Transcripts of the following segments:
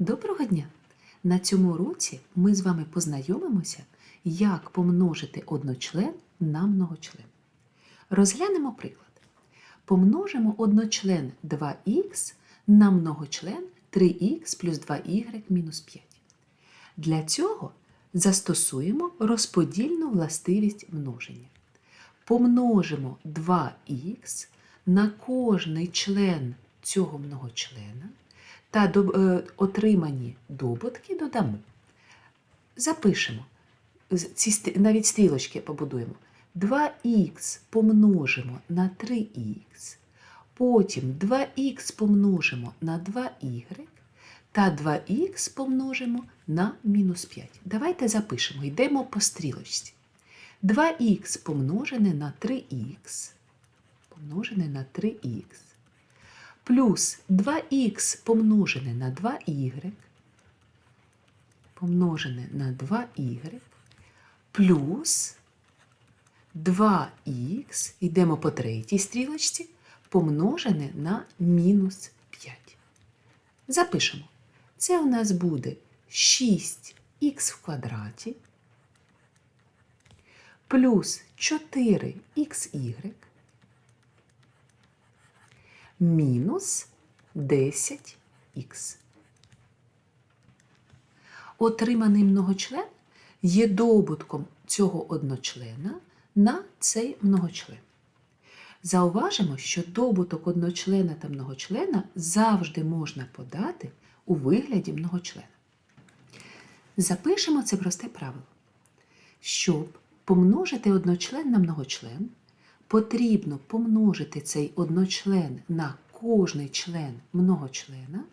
Доброго дня! На цьому уроці ми з вами познайомимося, як помножити одночлен на многочлен. Розглянемо приклад. Помножимо одночлен 2х на многочлен 3х плюс 2y мінус 5. Для цього застосуємо розподільну властивість множення. Помножимо 2х на кожний член цього многочлена та е, отримані добутки додамо. Запишемо. Ці навіть стрілочки побудуємо. 2х помножимо на 3х, потім 2х помножимо на 2y та 2х помножимо на мінус 5. Давайте запишемо, йдемо по стрілочці. 2х помножене на 3х, помножене на 3х, плюс 2х помножене на 2y, помножене на 2y, плюс 2х, йдемо по третій стрілочці, помножене на мінус 5. Запишемо. Це у нас буде 6х в квадраті плюс 4xy мінус 10х. Отриманий многочлен є добутком цього одночлена на цей многочлен. Зауважимо, що добуток одночлена та многочлена завжди можна подати у вигляді многочлена. Запишемо це просте правило. Щоб помножити одночлен на многочлен, потрібно помножити цей одночлен на кожний член многочлена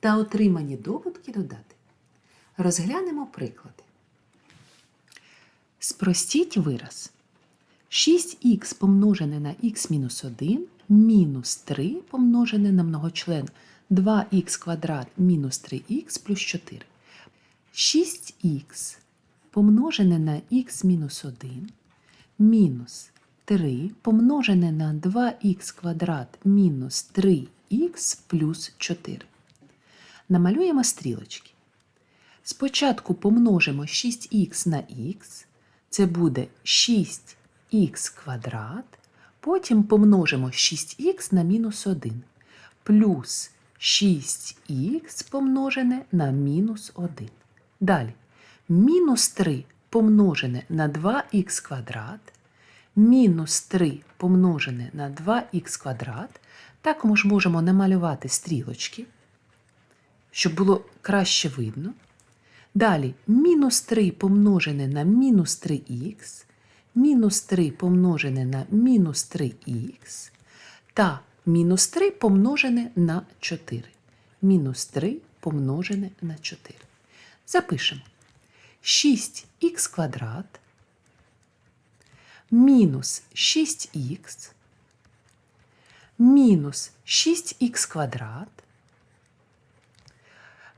та отримані добутки додати. Розглянемо приклади. Спростіть вираз. 6х помножене на х-1 мінус 3 помножене на многочлен 2х квадрат мінус 3х плюс 4. 6х помножене на х-1 мінус 3 помножене на 2х квадрат мінус 3х плюс 4. Намалюємо стрілочки. Спочатку помножимо 6х на х, це буде 6х квадрат, потім помножимо 6х на мінус 1, плюс 6х помножене на мінус 1. Далі мінус 3 помножене на 2х квадрат, мінус 3 помножене на 2х квадрат. Також можемо намалювати стрілочки, щоб було краще видно. Далі мінус 3 помножене на мінус 3х, мінус 3 помножене на мінус 3х та мінус 3 помножене на 4. Мінус 3 помножене на 4. Запишемо 6х квадрат мінус 6х мінус 6х квадрат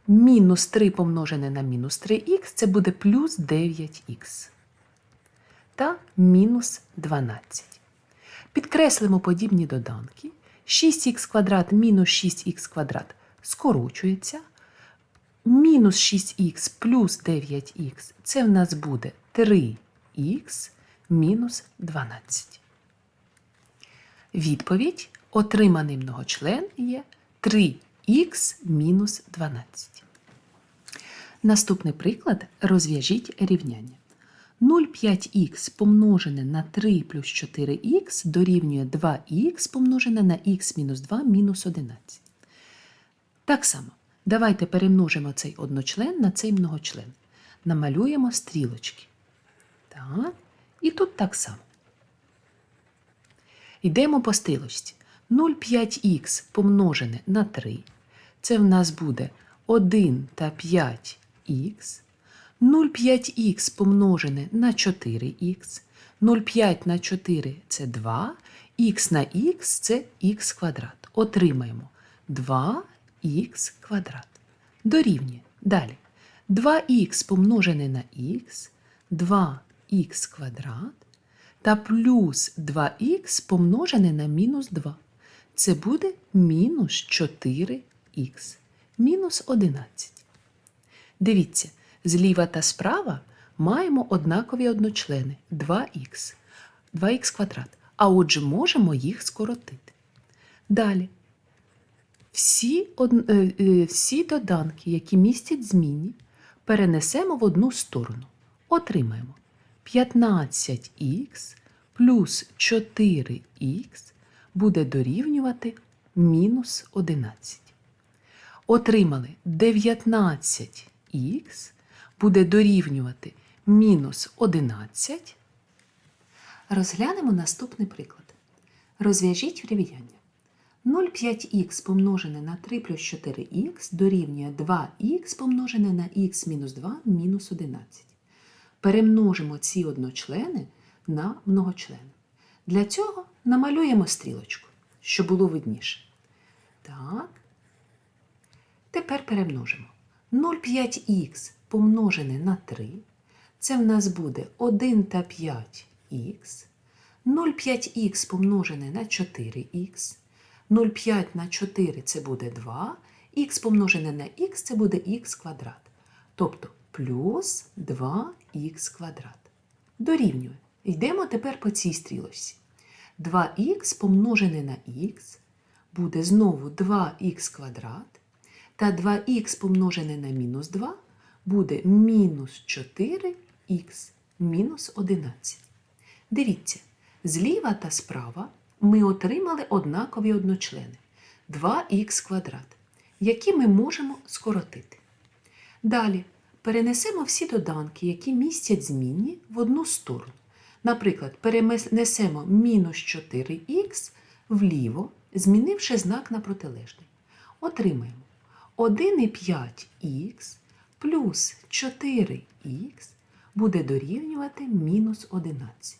мінус 3 помножене на мінус 3х це буде плюс 9х та мінус 12. Підкреслимо подібні доданки. 6х квадрат мінус 6х квадрат скорочується. Мінус 6х плюс 9х це в нас буде 3х мінус 12. Відповідь отриманий многочлен є 3х мінус 12. Наступний приклад розв'яжіть рівняння. 0,5х помножене на 3 плюс 4х дорівнює 2х помножене на х мінус 2 мінус 11. Так само, давайте перемножимо цей одночлен на цей многочлен. Намалюємо стрілочки. Так, і тут так само. Йдемо по стрілочці. 0,5х помножене на 3. Це в нас буде 1 та 5х. 0,5х помножене на 4х. 0,5 на 4 це 2. Х на х це х квадрат. Отримаємо 2х квадрат. Дорівнює. Далі. 2х помножене на х, 2х квадрат та плюс 2х помножене на мінус 2. Це буде мінус 4х, мінус 11. Дивіться, зліва та справа маємо однакові одночлени 2х, 2х квадрат. А отже, можемо їх скоротити. Далі. Всі, е, е, всі доданки, які містять змінні, перенесемо в одну сторону. Отримаємо 15х плюс 4х буде дорівнювати мінус 11. Отримали 19х буде дорівнювати мінус 11. Розглянемо наступний приклад. Розв'яжіть рівняння. 0,5х помножене на 3 плюс 4х дорівнює 2х помножене на х мінус 2 мінус 11. Перемножимо ці одночлени на многочлени. Для цього намалюємо стрілочку, щоб було видніше. Так. Тепер перемножимо. 0,5х помножене на 3. Це в нас буде 1 та 5х. 0,5х помножене на 4х. 0,5 на 4 це буде 2. Х помножене на х це буде х квадрат. Тобто плюс 2х квадрат. Дорівнює. Йдемо тепер по цій стрілочці. 2х помножене на х буде знову 2х квадрат. Та 2х помножене на мінус 2 буде мінус 4х мінус 11. Дивіться, зліва та справа ми отримали однакові одночлени 2х квадрат, які ми можемо скоротити. Далі перенесемо всі доданки, які містять змінні в одну сторону. Наприклад, перенесемо мінус 4х вліво, змінивши знак на протилежний. Отримаємо 1,5х плюс 4х буде дорівнювати мінус 11.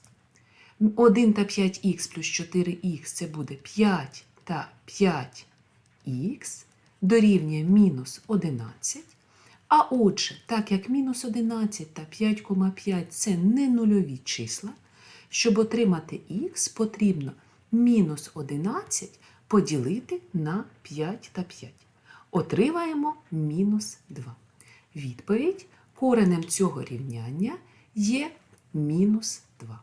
1 та 5х плюс 4х це буде 5 та 5х дорівнює мінус 11. А отже, так як мінус 11 та 5,5 це не нульові числа, щоб отримати х, потрібно мінус 11 поділити на 5 та 5. Отримаємо мінус 2. Відповідь коренем цього рівняння є мінус 2.